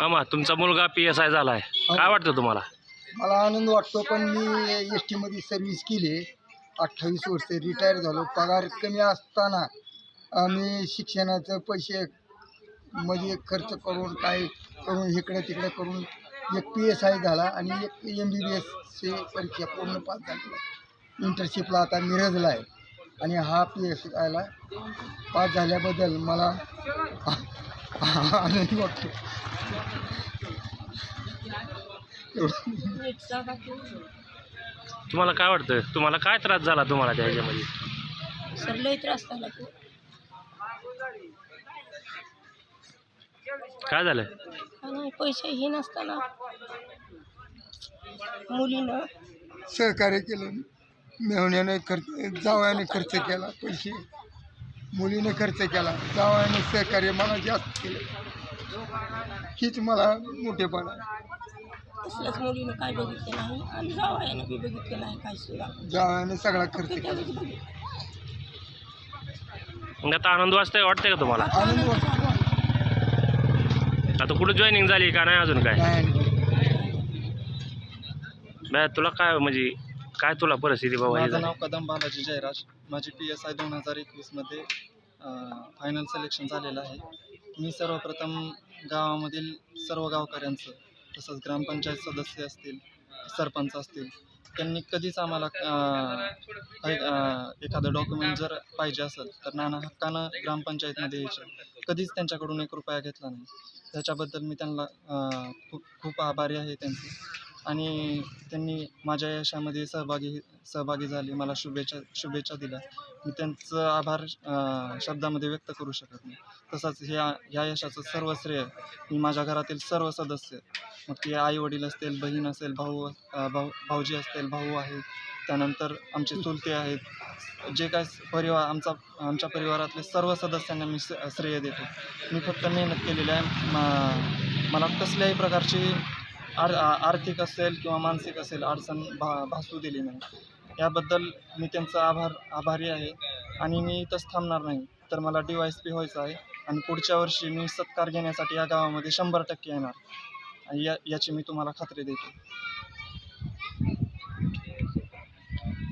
मामा तुमचा मुलगा पी एस आय झाला आहे काय वाटतं तुम्हाला? मला आनंद वाटतो पण मी एस टीमध्ये सर्व्हिस केली. अठ्ठावीस वर्ष रिटायर झालो. पगार कमी असताना आम्ही शिक्षणाचं पैसे मध्ये खर्च करून काय करून इकडे तिकडे करून एक पी एस आय झाला आणि एक एम बी बी एसची परीक्षा पूर्ण पास झाली. इंटर्नशिपला आता मिरजला आहे. आणि हा पी एस आयला पास झाल्याबद्दल मला आनंद वाटतो. तुम्हाला काय वाटतं तुम्हाला काय त्रास झाला तुम्हाला त्या ह्याच्यामध्ये? सर लय त्रास झाला तो. काय झालं? आणि पैसे हे नसताना मुलीनं सहकार्य केलं. मेहण्याने खर्च जावयाने खर्च केला पैसे. मुलीने खर्च केला. जावयाने सहकार्य मला जास्त केलं. हीच मला मोठेपणा. कसल्याच मुलीनं काय बघितलं नाही आणि जावयानं बी बघितलं नाही काय सुद्धा. जावयाने सगळा खर्च केला. मग आता आनंद वाजतंय वाटतंय का तुम्हाला? आनंद वाटतो आता कुठं जॉईनिंग झाली का नाही अजून काय? नाही. बॅ तुला काय म्हणजे काय तुला परिस्थिती बाबा हे माझं झाली? नाव कदम बालाजी जयराज. माझी पी एस आय दोन हजार एकवीसमध्ये फायनल सिलेक्शन झालेलं आहे. मी सर्वप्रथम गावामधील सर्व गावकऱ्यांचं तसंच ग्रामपंचायत सदस्य असतील सरपंच असतील त्यांनी कधीच आम्हाला अं, काही, अं, एखादं डॉक्युमेंट जर पाहिजे असेल तर नाना हक्कानं ग्रामपंचायतमध्ये यायचे. कधीच त्यांच्याकडून एक रुपया घेतला नाही. त्याच्याबद्दल मी त्यांना अं, खूप खूप आभारी आहे त्यांचे. आणि त्यांनी माझ्या यशामध्ये सहभागी सहभागी झाले. मला शुभेच्छा शुभेच्छा दिल्या. मी त्यांचं आभार शब्दामध्ये व्यक्त करू शकत नाही. तसंच ह्या ह्या यशाचं सर्व श्रेय मी माझ्या घरातील सर्व सदस्य मग ते आई वडील असतील बहीण असेल भाऊ भाऊ भाऊजी असतील भाऊ आहेत त्यानंतर आमचे चुलते आहेत जे काय परिवार आमचा आमच्या परिवारातले सर्व सदस्यांना मी स- श्रेय देतो. मी फक्त मेहनत केलेली आहे. मा- मला कसल्याही प्रकारची आर आर्थिक असेल किंवा मानसिक असेल अडचण भा भासू दिली नाही. याबद्दल मी त्यांचा आभार आभारी आहे आणि मी इथंच थांबणार नाही. तर मला डी वाय एस पी व्हायचं आहे आणि पुढच्या वर्षी मी सत्कार घेण्यासाठी या गावामध्ये शंभर टक्के येणार. या याची मी तुम्हाला खात्री देतो.